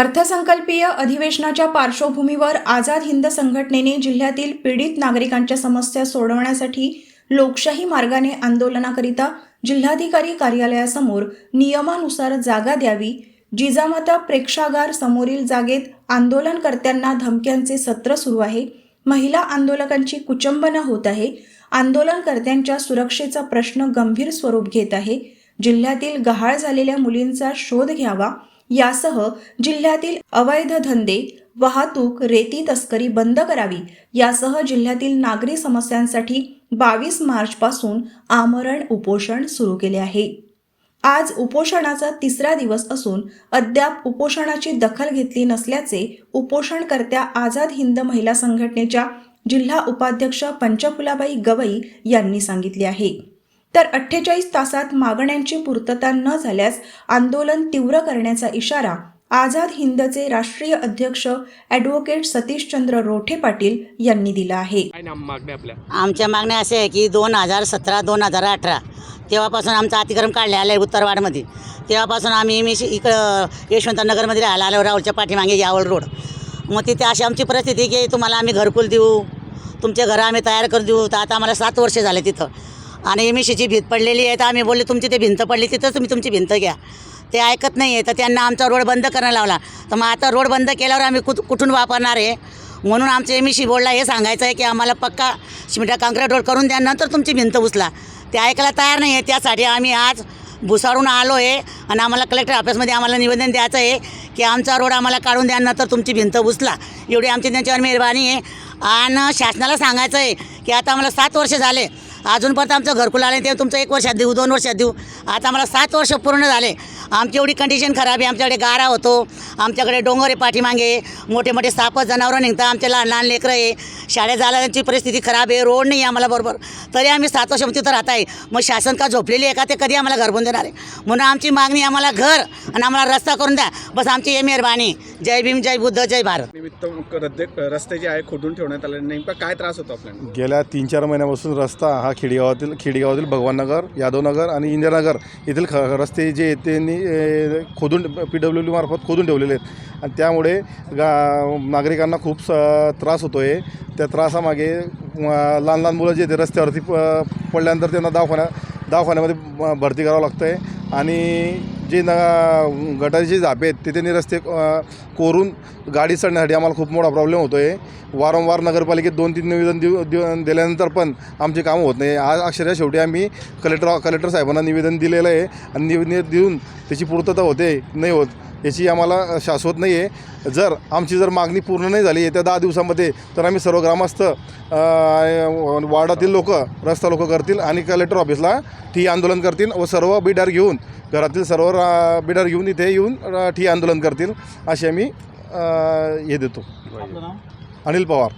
अर्थसंकल्पीय अधिवेशनाच्या पार्श्वभूमीवर आझाद हिंद संघटनेने जिल्ह्यातील पीडित नागरिकांच्या समस्या सोडवण्यासाठी लोकशाही मार्गाने आंदोलनाकरिता जिल्हाधिकारी कार्यालयासमोर नियमानुसार जागा द्यावी जिजामाता प्रेक्षागार समोरील जागेत आंदोलनकर्त्यांना धमक्यांचे सत्र सुरू आहे महिला आंदोलकांची कुचंबना होत आहे आंदोलनकर्त्यांच्या सुरक्षेचा प्रश्न गंभीर स्वरूप घेत आहे जिल्ह्यातील गहाळ झालेल्या मुलींचा शोध घ्यावा यासह जिल्ह्यातील अवैध धंदे वाहतूक रेती तस्करी बंद करावी. यासह जिल्ह्यातील नागरी समस्यांसाठी बावीस मार्चपासून आमरण उपोषण सुरू केले आहे. आज उपोषणाचा तिसरा दिवस असून अद्याप उपोषणाची दखल घेतली नसल्याचे उपोषणकर्त्या आझाद हिंद महिला संघटनेच्या जिल्हा उपाध्यक्ष पंचफुलाबाई गवई यांनी सांगितले आहे. तर अठ्ठेचाळीस तासात मागण्यांची पूर्तता न झाल्यास आंदोलन तीव्र करण्याचा इशारा आझाद हिंदचे राष्ट्रीय अध्यक्ष ॲडव्होकेट सतीशचंद्र रोठे पाटील यांनी दिला आहे. आमच्या मागण्या अशा आहे की दोन हजार सतरा दोन हजार अठरा तेव्हापासून आमचं अतिक्रम काढले आलं आहे उत्तरवाडमध्ये. तेव्हापासून आम्ही मी इकडं यशवंतनगरमध्ये राहायला आलो राहुलच्या पाठीमागे यावल रोड. मग तिथे अशी आमची परिस्थिती की तुम्हाला आम्ही घरकुल देऊ तुमचे घरं आम्ही तयार करून देऊ. तर आता आम्हाला सात वर्ष झाले तिथं. आणि एम भीत पडलेली आहे. तर आम्ही बोलले तुमची ते भिंत पडली तिथंच तुम्ही तुमची भिंत घ्या. ते ऐकत नाही आहे. तर त्यांना आमचा रोड बंद करायला लावला. तर मग आता रोड बंद केल्यावर आम्ही कुठ कुठून वापरणार आहे म्हणून आमच्या एम सी बोर्डला हे सांगायचं आहे की आम्हाला पक्का शिमिटा काँक्रीट रोड करून द्या नंतर तुमची भिंत उचला. ते ऐकायला तयार नाही आहे. त्यासाठी आम्ही आज भुसारून आलो आहे आणि आम्हाला कलेक्टर ऑफिसमध्ये आम्हाला निवेदन द्यायचं आहे की आमचा रोड आम्हाला काढून द्या नंतर तुमची भिंत उचला. एवढी आमची त्यांच्यावर मेहरबानी आहे. आणि शासनाला सांगायचं आहे की आता आम्हाला सात वर्ष झाले. अजूनपर्यंत आमचं घरकुल आलं ते तुमचं एक वर्षात देऊ दोन वर्षात देऊ. आता आम्हाला सात वर्ष पूर्ण झाले. आमची एवढी कंडिशन खराब आहे. आमच्याकडे गारा होतो. आमच्याकडे डोंगर आहे पाठीमागे. मोठे मोठे साप जनावरं निघतात. आमचे लहान लहान लेकरं आहे. शाळेत जायची परिस्थिती खराब आहे. रोड नाही आहे आम्हाला बरोबर. तरी आम्ही सात वर्ष तिथं राहत आहे मग शासन का झोपलेली आहे का? ते कधी आम्हाला घर देणार आहे? म्हणून आमची मागणी आम्हाला घर आणि आम्हाला रस्ता करून द्या. बस आमची हे मेहरबानी. जय भीम जय बुद्ध जय भारत. निमित्त रस्ते जे आहे खोदून ठेवण्यात आले नेमका काय त्रास होतो आपल्याला? गेल्या तीन चार महिन्यापासून रस्ता हा खेडेगावातील खेडेगावातील भगवाननगर यादवनगर आणि इंदिरानगर येथील ख रस्ते जे आहेत त्यांनी खोदून पी डब्ल्यू डी मार्फत खोदून ठेवलेले आहेत. आणि त्यामुळे गा नागरिकांना खूप स त्रास होतो आहे त्या त्रासामागे लहान लहान मुलं जे ते रस्त्यावरती प पडल्यानंतर त्यांना दवाखान्या दवाखान्यामध्ये भरती करावं लागतं आहे आणि जे न गटाचे झापे आहेत तिथे रस्ते कोरून गाडी चढण्यासाठी आम्हाला खूप मोठा प्रॉब्लेम होतो आहे वारंवार नगरपालिकेत दोन तीन निवेदन देऊ देऊ दिल्यानंतर पण आमचे कामं होत नाही. आज अक्षरशः शेवटी आम्ही कलेक्टर कलेक्टर साहेबांना निवेदन दिलेलं आहे आणि निवेदन देऊन त्याची पूर्तता होते नाही होत याची आम्हाला शाश्वत नाही आहे. जर आमची जर मागणी पूर्ण नाही झाली येत्या दहा दिवसामध्ये तर आम्ही सर्व ग्रामस्थ वार्डातील लोक रस्ता लोक करतील आणि कलेक्टर ऑफिसला ठी आंदोलन करतील व सर्व बिडार घेऊन घरातील सर्व बिडार घेऊन इथे येऊन ठी आंदोलन करतील असे आम्ही हे देतो. अनिल पवार.